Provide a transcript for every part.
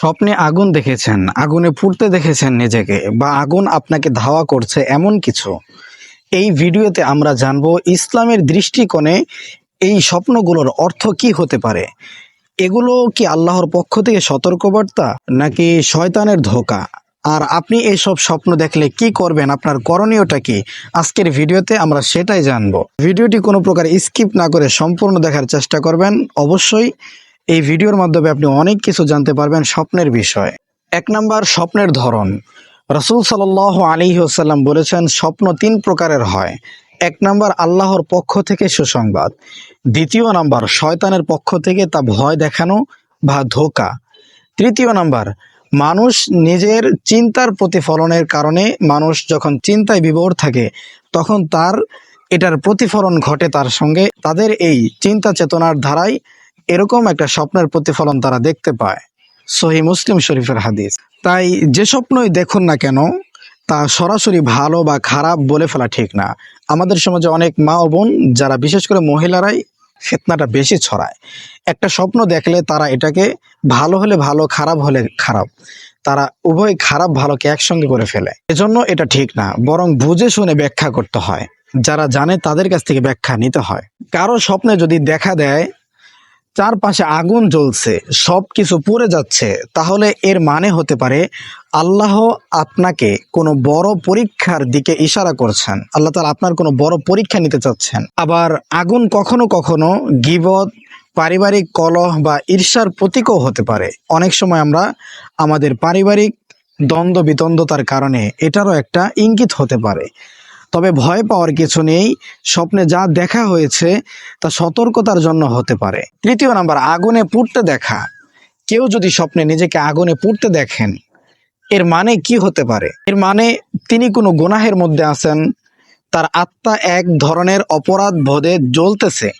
স্বপ্নে আগুন দেখেছেন, আগুনে পুড়তে দেখেছেন নিজেকে বা আগুন আপনাকে ধাওয়া করছে এমন কিছু? এই ভিডিওতে আমরা জানব ইসলামের দৃষ্টিকোণে এই স্বপ্নগুলোর অর্থ কি হতে পারে। এগুলো কি আল্লাহর পক্ষ থেকে সতর্কবার্তা নাকি শয়তানের ধোকা? আর আপনি এইসব স্বপ্ন দেখলে কি করবেন, আপনার করণীয়টা কি? আজকের ভিডিওতে আমরা সেটাই জানব। ভিডিওটি কোনো প্রকার স্কিপ না করে সম্পূর্ণ দেখার চেষ্টা করবেন। অবশ্যই এই ভিডিওর মাধ্যমে আপনি অনেক কিছু জানতে পারবেন স্বপ্নের বিষয়ে। এক নাম্বার, স্বপ্নের ধরন। রসুল সাল আলী ওসাল্লাম বলেছেন, স্বপ্ন তিন প্রকারের হয়। এক নাম্বার, আল্লাহর পক্ষ থেকে সুসংবাদ। দ্বিতীয় নাম্বার, শয়তানের পক্ষ থেকে তা ভয় দেখানো বা ধোকা। তৃতীয় নাম্বার, মানুষ নিজের চিন্তার প্রতিফলনের কারণে মানুষ যখন চিন্তায় বিভোর থাকে, তখন তার এটার প্রতিফলন ঘটে তার সঙ্গে। তাদের এই চিন্তা চেতনার ধারায় এরকম একটা স্বপ্নের প্রতিফলন তারা দেখতে পায়। সহি মুসলিম শরীফের হাদিস। তাই যে স্বপ্নই দেখুন না কেন, তা সরাসরি ভালো বা খারাপ বলে ফেলা ঠিক না। আমাদের সমাজে অনেক মা ও বোন, যারা বিশেষ করে মহিলারাই ফেতনাটা বেশি ছড়ায়। একটা স্বপ্ন দেখলে তারা এটাকে ভালো হলে ভালো, খারাপ হলে খারাপ। তারা উভয় খারাপ ভালোকে একসঙ্গে করে ফেলে। এজন্য এটা ঠিক না, বরং বুঝে শুনে ব্যাখ্যা করতে হয়। যারা জানে তাদের কাছ থেকে ব্যাখ্যা নিতে হয়। কারও স্বপ্নে যদি দেখা দেয় চারপাশে আগুন জ্বলছে সব কিছু পুড়ে যাচ্ছে, তাহলে এর মানে হতে পারে আল্লাহ আপনাকে কোনো বড় পরীক্ষার দিকে ইশারা করছেন। আল্লাহ তালা আপনার কোনো বড় পরীক্ষা নিতে চাচ্ছেন। আবার আগুন কখনো কখনো গিবত পারিবারিক কলহ বা ঈর্ষার প্রতীকও হতে পারে। অনেক সময় আমরা আমাদের পারিবারিক দ্বন্দ্ব বিতন্দতার কারণে এটারও একটা ইঙ্গিত হতে পারে। তবে ভয় পাওয়ার কিছু নেই। স্বপ্নে যা দেখা হয়েছে, তা সতর্কতার জন্য হতে পারে। তৃতীয় নাম্বার, আগুনে পুড়তে দেখা। কেউ যদি স্বপ্নে নিজেকে আগুনে পুড়তে দেখেন, এর মানে কি হতে পারে? এর মানে তিনি কোনো গুনাহের মধ্যে আছেন, তার আত্মা এক ধরনের অপরাধ বোধে জ্বলতেছে,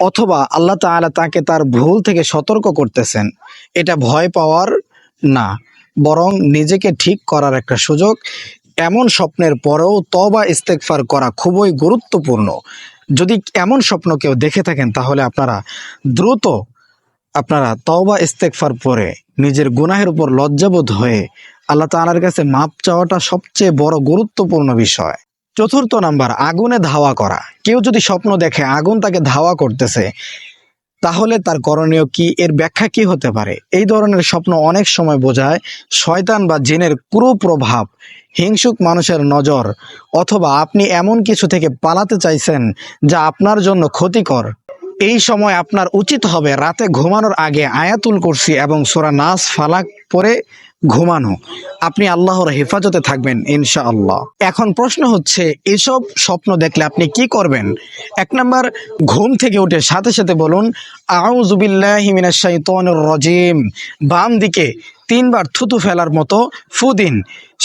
অথবা আল্লাহ তাআলা তাকে তার ভুল থেকে সতর্ক করতেছেন। এটা ভয় পাওয়ার না, বরং নিজেকে ঠিক করার একটা সুযোগ। এমন স্বপ্নের পরেও তবা ইস্তেকফার করা খুবই গুরুত্বপূর্ণ। যদি এমন স্বপ্ন কেউ দেখে থাকেন, তাহলে আপনারা দ্রুত আপনারা তওবা ইস্তেকফার পরে নিজের গুনাহের উপর লজ্জাবোধ হয়ে আল্লাহ তাআলার কাছে মাপ চাওয়াটা সবচেয়ে বড় গুরুত্বপূর্ণ বিষয়। চতুর্থ নাম্বার, আগুনে ধাওয়া করা। কেউ যদি স্বপ্ন দেখে, আগুন তাকে ধাওয়া করতেছে তাহলে তার করণীয় কি? এর ব্যাখ্যা কি হতে পারে? এই ধরনের স্বপ্ন অনেক সময় বোঝায় শয়তান বা জেনের কুপ্রভাব, হিংসুক মানুষের নজর, অথবা আপনি এমন কিছু থেকে পালাতে চাইছেন যা আপনার জন্য ক্ষতিকর। এই সময় আপনার উচিত হবে রাতে ঘুমানোর আগে আয়াতুল কুরসি এবং সোরা নাস ফালাক পরে ঘুমানো। আপনি আল্লাহর হেফাজতে থাকবেন, ইনশাআল্লাহ। এখন প্রশ্ন হচ্ছে, এসব স্বপ্ন দেখলে আপনি কি করবেন? এক নম্বর, ঘুম থেকে উঠে সাথে সাথে বলুন আউজুবিল্লাহ রজিম। বাম দিকে তিনবার থুতু ফেলার মতো ফু দিন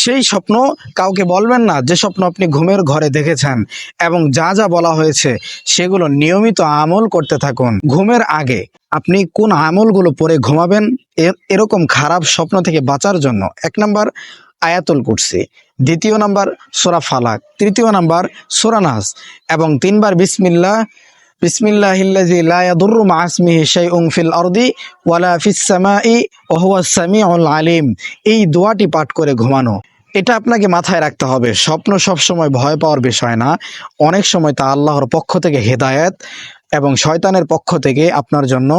সেই স্বপ্ন কাউকে বলবেন না, যে স্বপ্ন আপনি ঘুমের ঘরে দেখেছেন এবং যা যা বলা হয়েছে সেগুলো নিয়মিত আমল করতে থাকুন। ঘুমের আগে আপনি কোন আমলগুলো পরে ঘুমাবেন? এরকম খারাপ স্বপ্ন থেকে বাঁচার জন্য এক নম্বর আয়াতুল কুরসি, দ্বিতীয় নাম্বার সোরা ফালাক, তৃতীয় নাম্বার সোরা নাস এবং তিনবার বিসমিল্লাহ বিসমিল্লাহিল্লাজি লা ইয়াদুররু মা ইসমিহি শাইউন ফিল আরদি ওয়ালা ফিস সামাই ওয়া হুয়াস সামিউল আলিম। এই দোয়াটি পাঠ করে ঘুমানো। এটা আপনাকে মাথায় রাখতে হবে। স্বপ্ন সব সময় ভয় পাওয়ার বিষয় না। অনেক সময় তা আল্লাহর পক্ষ থেকে হেদায়েত এবং শয়তানের পক্ষ থেকে আপনার জন্য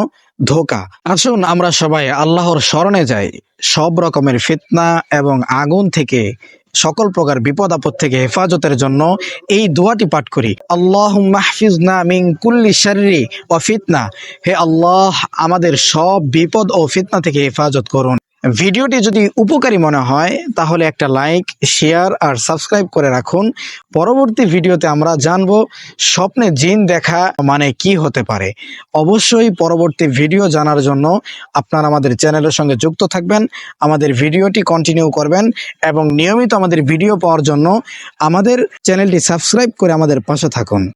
ধোকা। আসুন আমরা সবাই আল্লাহর স্মরণে যাই। সব রকমের ফিতনা এবং আগুন থেকে সকল প্রকার বিপদ আপদ থেকে হেফাজতের জন্য এই দোয়াটি পাঠ করি। আল্লাহ মাহফিজনা মিং কুল্লি শাররি ও ফিতনা। হে আল্লাহ, আমাদের সব বিপদ ও ফিতনা থেকে হেফাজত করুন। ভিডিওটি যদি উপকারী মনে হয়, তাহলে একটা লাইক শেয়ার আর সাবস্ক্রাইব করে রাখুন। পরবর্তী ভিডিওতে আমরা জানব স্বপ্নে জিন দেখা মানে কি হতে পারে। অবশ্যই পরবর্তী ভিডিও জানার জন্য আপনারা আমাদের চ্যানেলের সঙ্গে যুক্ত থাকবেন, আমাদের ভিডিওটি কন্টিনিউ করবেন এবং নিয়মিত আমাদের ভিডিও পাওয়ার জন্য আমাদের চ্যানেলটি সাবস্ক্রাইব করে আমাদের পাশে থাকুন।